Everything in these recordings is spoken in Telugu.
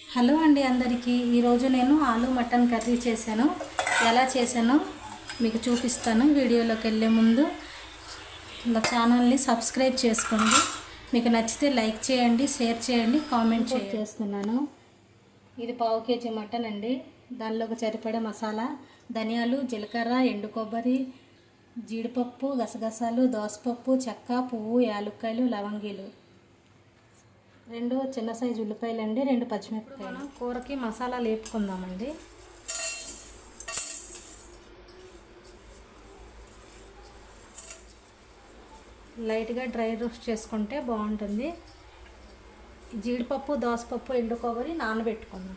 హలో అండి అందరికీ. ఈరోజు నేను ఆలు మటన్ కర్రీ చేశాను. ఎలా చేశానో మీకు చూపిస్తాను. వీడియోలోకి వెళ్ళే ముందు నా ఛానల్ని సబ్స్క్రైబ్ చేసుకోండి. మీకు నచ్చితే లైక్ చేయండి షేర్ చేయండి కామెంట్ చేస్తున్నాను. ఇది పావు కేజీ మటన్ అండి. దానిలోకి సరిపడే మసాలా ధనియాలు జీలకర్ర ఎండు కొబ్బరి జీడిపప్పు గసగసాలు దోసపప్పు చెక్క పువ్వు యాలుక్కాయలు లవంగీలు. రెండు చిన్న సైజు ఉల్లిపాయలు అండి రెండు పచ్చిమిరపకాయలు. కూరకి మసాలా లేపుకుందామండి. లైట్గా డ్రై రోస్ట్ చేసుకుంటే బాగుంటుంది. జీడిపప్పు దోసపప్పు ఎండు కొబ్బరి నానబెట్టుకుందాం.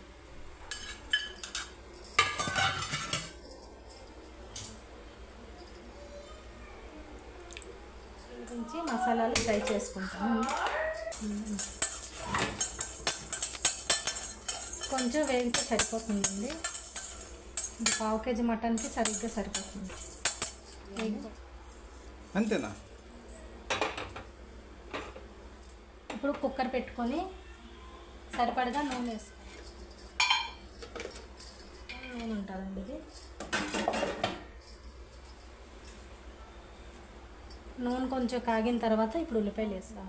మసాలాలు ఫ్రై చేసుకుంటాను కొంచెం వేగితే సరిపోతుందండి. ఇది పావు కేజీ మటన్కి సరిగ్గా సరిపోతుంది. అంతేనా? ఇప్పుడు కుక్కర్ పెట్టుకొని సరిపడగా నూనె వేసి. నూనె ఉంటుందండి ఇది. నూనె కొంచెం కాగిన తర్వాత ఇప్పుడు ఉల్లిపాయలు వేస్తాం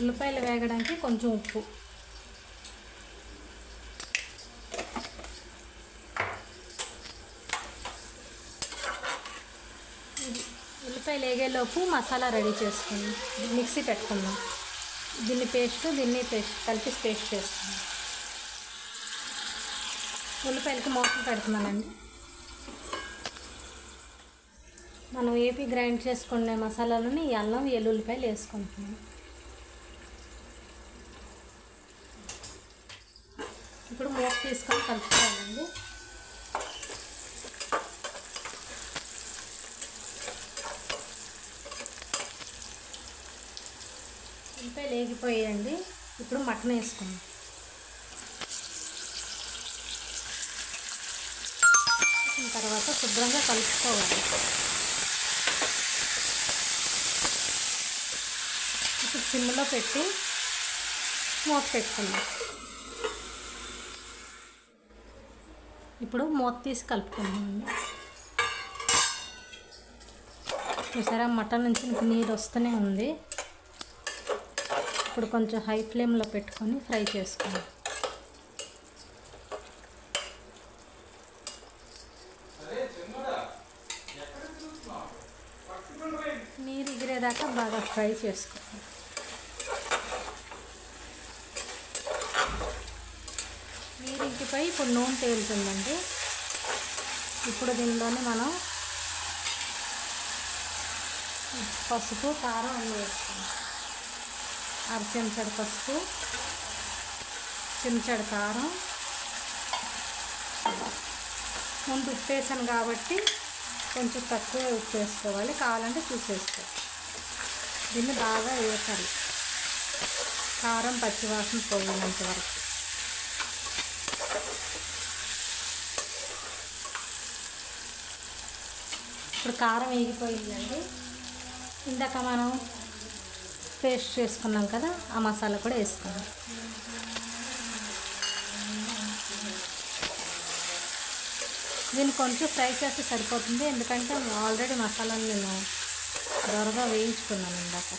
ఉల్లిపాయలు వేగడానికి కొంచెం ఉప్పు. ఉల్లిపాయలు వేగేలోపు మసాలా రెడీ చేసుకుందాం మిక్సీ పెట్టుకుందాం దీన్ని పేస్ట్ దీన్ని పేస్ట్ కలిపి పేస్ట్ చేసుకుందాం ఉల్లిపాయలకి మోసం పెడుతున్నానండి. మనం ఏపీ గ్రైండ్ చేసుకునే మసాలాలని ఈ అల్లం వెల్లుల్లిపాయలు వేసుకుంటున్నాం ఇప్పుడు మూత తీసుకొని కలుపుకోవాలండి. ఉల్లిపాయలు వేగిపోయాయండి ఇప్పుడు మటన్ వేసుకుందాం. వేసిన తర్వాత శుభ్రంగా కలుపుకోవాలి. ఇప్పుడు సిమ్లో పెట్టి మూత పెట్టుకుందాం. ఇప్పుడు మూత తీసి కలుపుకుందామండి చూసారా మటన్ నుంచి నీరు వస్తూనే ఉంది. ఇప్పుడు కొంచెం హై ఫ్లేమ్లో పెట్టుకొని ఫ్రై చేసుకోండి నీరు ఎగిరేదాకా బాగా ఫ్రై చేసుకోండి నీరు ఇంటిపై ఇప్పుడు నూనె తేలుతుందండి. ఇప్పుడు దీనిలోనే మనం పసుపు కారం అన్నీ వేసుకుందాం అర చెంచాడు పసుపు చెంచాడు కారం. ముందు ఉప్పు వేసాను కాబట్టి కొంచెం తక్కువ ఉప్పు వేసుకోవాలి కావాలంటే చూసేసుకో దీన్ని బాగా వేసాలి. కారం పచ్చివాసన పోయినంత వరకు. ఇప్పుడు కారం వేగిపోయిందండి. ఇందాక మనం పేస్ట్ చేసుకున్నాం కదా ఆ మసాలా కూడా వేసుకున్నాం దీన్ని కొంచెం ఫ్రై చేస్తే సరిపోతుంది ఎందుకంటే ఆల్రెడీ మసాలాను నేను దొరగా వేయించుకున్నాను ఇందాక.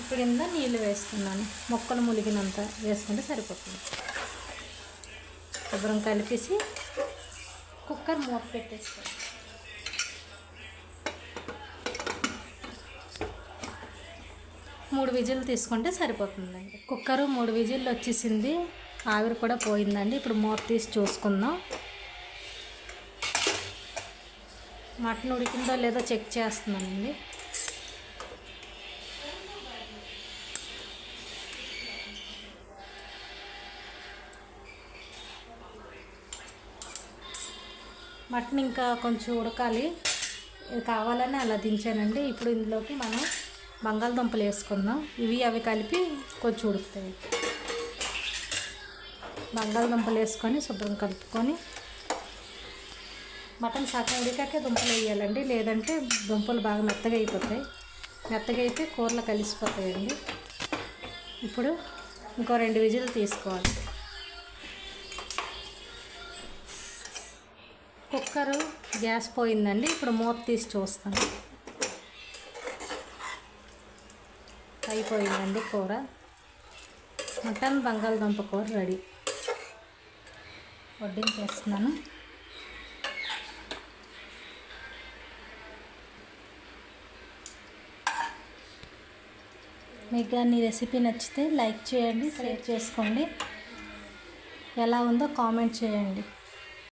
ఇప్పుడు ఇంద నీళ్ళు వేస్తున్నాను మొక్కలు ములిగినంత వేసుకుంటే సరిపోతుంది. శుభ్రం కలిపేసి కుక్కర్ మూత పెట్టేస్తాను మూడు విజిల్లు తీసుకుంటే సరిపోతుందండి. కుక్కరు మూడు విజిల్లు వచ్చేసింది. ఆవిరి కూడా పోయిందండి. ఇప్పుడు మూత తీసి చూసుకుందాం. మటన్ ఉడికిందో లేదో చెక్ చేస్తున్నానండి. మటన్ ఇంకా కొంచెం ఉడకాలి. ఇది కావాలని అలా దించానండి. ఇప్పుడు ఇందులోకి మనం బంగాళదుంపలు వేసుకుందాం. ఇవి అవి కలిపి కొంచెం ఉడుకుతాయి. బంగాళదుంపలు వేసుకొని శుభ్రం కలుపుకొని మటన్ సగం ఉడికాకే దుంపలు వేయాలండి. లేదంటే దుంపలు బాగా మెత్తగా అయిపోతాయి. మెత్తగా అయితే కూరలో కలిసిపోతాయండి. ఇప్పుడు ఇంకో రెండు విజిల్ తీసుకోవాలి. కుక్కరు గ్యాస్ పోయిందండి. ఇప్పుడు మూత తీసి చూస్తాను. అయిపోయిందండి కూర. మటన్ బంగాళదుంప కూర రెడీ. వడ్డించేస్తున్నాను. మీకు కానీ రెసిపీ నచ్చితే లైక్ చేయండి షేర్ చేసుకోండి. ఎలా ఉందో కామెంట్ చేయండి.